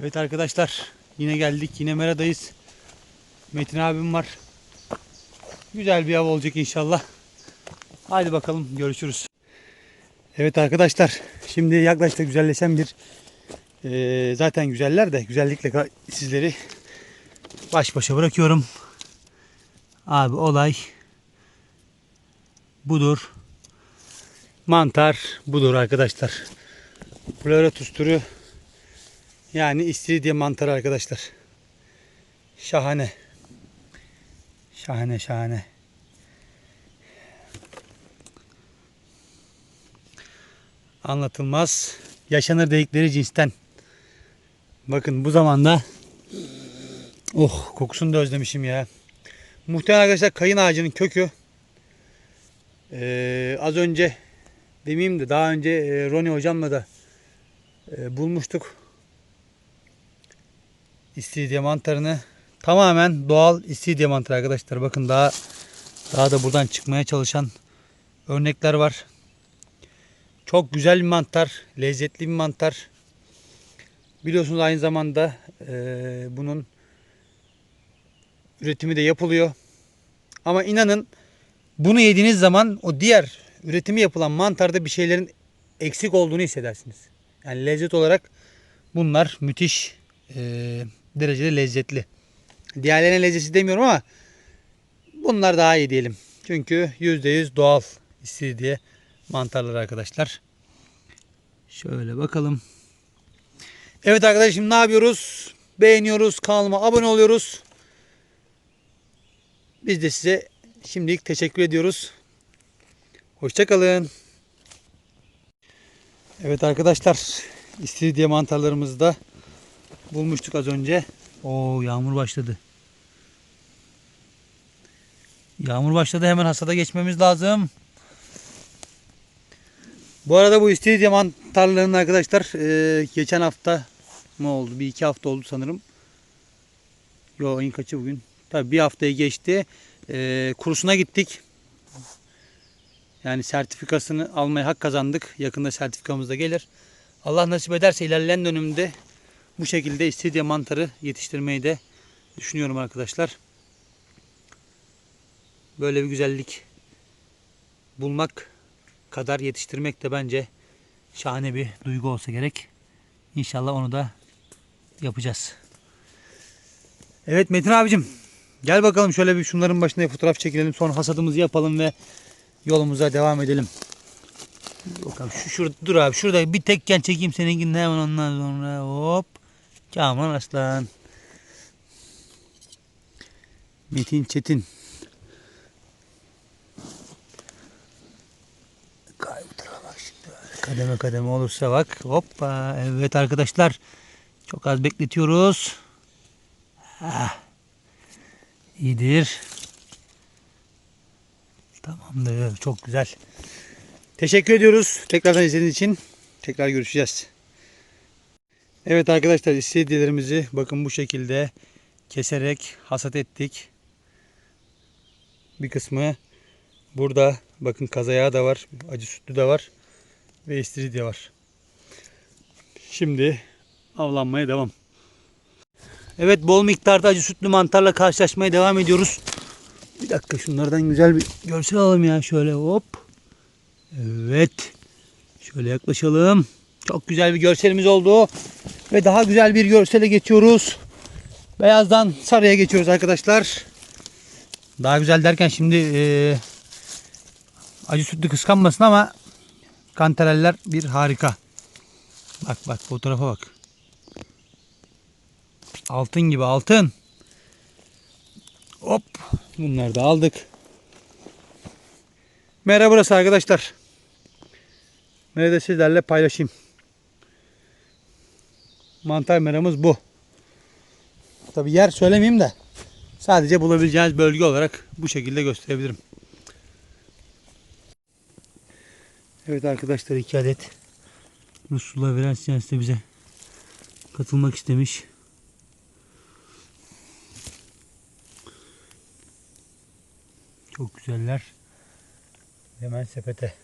Evet arkadaşlar yine geldik yine meradayız. Metin abim var. Güzel bir av olacak inşallah. Haydi bakalım görüşürüz. Evet arkadaşlar şimdi yaklaşık güzelleşen bir eee, zaten güzeller de güzellikle sizleri baş başa bırakıyorum. Abi olay budur. Mantar budur arkadaşlar. Pleurotus türü yani istiridye mantarı arkadaşlar. Şahane. Şahane şahane. Anlatılmaz. Yaşanır dedikleri cinsten. Bakın bu zamanda oh kokusunu da özlemişim ya. Muhtemelen arkadaşlar kayın ağacının kökü ee, az önce demeyeyim de daha önce e, Roni hocamla da e, bulmuştuk. İstiridye mantarını tamamen doğal istiridye mantarı arkadaşlar. Bakın daha daha da buradan çıkmaya çalışan örnekler var. Çok güzel bir mantar, lezzetli bir mantar. Biliyorsunuz aynı zamanda e, bunun üretimi de yapılıyor. Ama inanın bunu yediğiniz zaman o diğer üretimi yapılan mantarda bir şeylerin eksik olduğunu hissedersiniz. Yani lezzet olarak bunlar müthiş e, derecede lezzetli. Diğerlerine lezzeti demiyorum ama bunlar daha iyi diyelim. Çünkü %100 doğal istiridye mantarlar arkadaşlar. Şöyle bakalım. Evet arkadaşlar şimdi ne yapıyoruz? Beğeniyoruz, kanalıma abone oluyoruz. Biz de size şimdilik teşekkür ediyoruz. Hoşçakalın. Evet arkadaşlar istiridye mantarlarımızı da bulmuştuk az önce. Oo yağmur başladı. Yağmur başladı hemen hasada geçmemiz lazım. Bu arada bu istiridye mantarlarının arkadaşlar e, geçen hafta mı oldu? Bir iki hafta oldu sanırım. Yo ayın kaçı bugün? Tabii bir haftayı geçti. E, kursuna gittik. Yani sertifikasını almaya hak kazandık. Yakında sertifikamız da gelir. Allah nasip ederse ilerleyen dönemde bu şekilde istiridye mantarı yetiştirmeyi de düşünüyorum arkadaşlar. Böyle bir güzellik bulmak kadar yetiştirmek de bence şahane bir duygu olsa gerek. İnşallah onu da yapacağız. Evet Metin abicim gel bakalım şöyle bir şunların başına bir fotoğraf çekilelim sonra hasadımızı yapalım ve yolumuza devam edelim. Bakalım şu şurada dur abi şurada bir tekken çekeyim seninkini hemen ondan sonra hop. Caman aslan. Metin Çetin. Kay bu tarafa bak şimdi. Kademe kademe olursa bak. Hoppa. Evet arkadaşlar. Çok az bekletiyoruz. Hah. İyidir. Tamamdır. Çok güzel. Teşekkür ediyoruz. Tekrardan izlediğiniz için. Tekrar görüşeceğiz. Evet arkadaşlar istiridyelerimizi bakın bu şekilde keserek hasat ettik. Bir kısmı burada bakın kazayağı da var. Acı sütlü de var. Ve istiridye var. Şimdi avlanmaya devam. Evet bol miktarda acı sütlü mantarla karşılaşmaya devam ediyoruz. Bir dakika şunlardan güzel bir görsel alalım ya şöyle hop. Evet. Şöyle yaklaşalım. Çok güzel bir görselimiz oldu. Ve daha güzel bir görsele geçiyoruz. Beyazdan sarıya geçiyoruz arkadaşlar. Daha güzel derken şimdi eee, acı sütlü kıskanmasın ama kantereller bir harika. Bak bak fotoğrafa bak. Altın gibi altın. Hop. Bunları da aldık. Merhaba burası arkadaşlar. Merhaba sizlerle paylaşayım. Mantar meramız bu. Tabi yer söylemeyeyim de sadece bulabileceğiniz bölge olarak bu şekilde gösterebilirim. Evet arkadaşlar iki adet Rusula veren de bize katılmak istemiş. Çok güzeller. Hemen sepete.